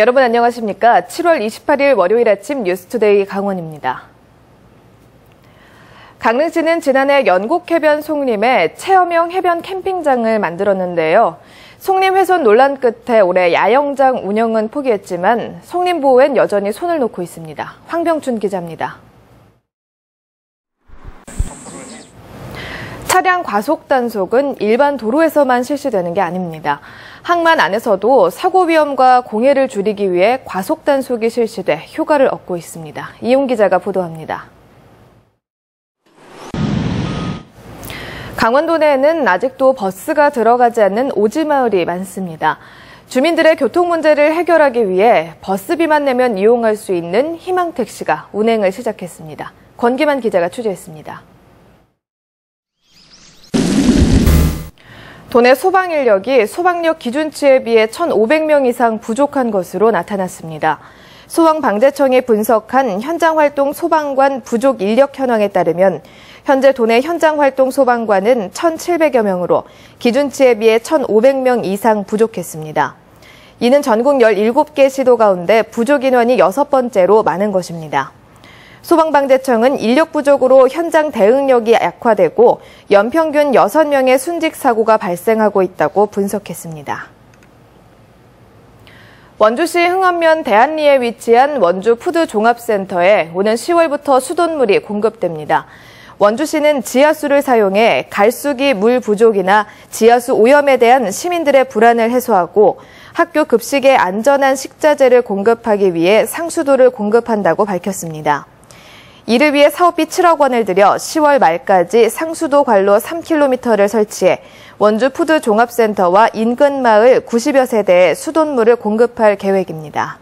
여러분 안녕하십니까? 7월 28일 월요일 아침 뉴스투데이 강원입니다. 강릉시는 지난해 연곡해변 송림에 체험형 해변 캠핑장을 만들었는데요. 송림 훼손 논란 끝에 올해 야영장 운영은 포기했지만 송림 보호엔 여전히 손을 놓고 있습니다. 황병춘 기자입니다. 차량 과속 단속은 일반 도로에서만 실시되는 게 아닙니다. 항만 안에서도 사고 위험과 공해를 줄이기 위해 과속 단속이 실시돼 효과를 얻고 있습니다. 이용 기자가 보도합니다. 강원도 내에는 아직도 버스가 들어가지 않는 오지마을이 많습니다. 주민들의 교통 문제를 해결하기 위해 버스비만 내면 이용할 수 있는 희망택시가 운행을 시작했습니다. 권기만 기자가 취재했습니다. 도내 소방 인력이 소방력 기준치에 비해 1,500명 이상 부족한 것으로 나타났습니다. 소방방재청이 분석한 현장활동 소방관 부족 인력 현황에 따르면 현재 도내 현장활동 소방관은 1,700여 명으로 기준치에 비해 1,500명 이상 부족했습니다. 이는 전국 17개 시도 가운데 부족 인원이 여섯 번째로 많은 것입니다. 소방방재청은 인력 부족으로 현장 대응력이 약화되고 연평균 6명의 순직 사고가 발생하고 있다고 분석했습니다. 원주시 흥원면 대한리에 위치한 원주 푸드 종합센터에 오는 10월부터 수돗물이 공급됩니다. 원주시는 지하수를 사용해 갈수기 물 부족이나 지하수 오염에 대한 시민들의 불안을 해소하고 학교 급식에 안전한 식자재를 공급하기 위해 상수도를 공급한다고 밝혔습니다. 이를 위해 사업비 7억 원을 들여 10월 말까지 상수도 관로 3km를 설치해 원주 푸드 종합센터와 인근 마을 90여 세대에 수돗물을 공급할 계획입니다.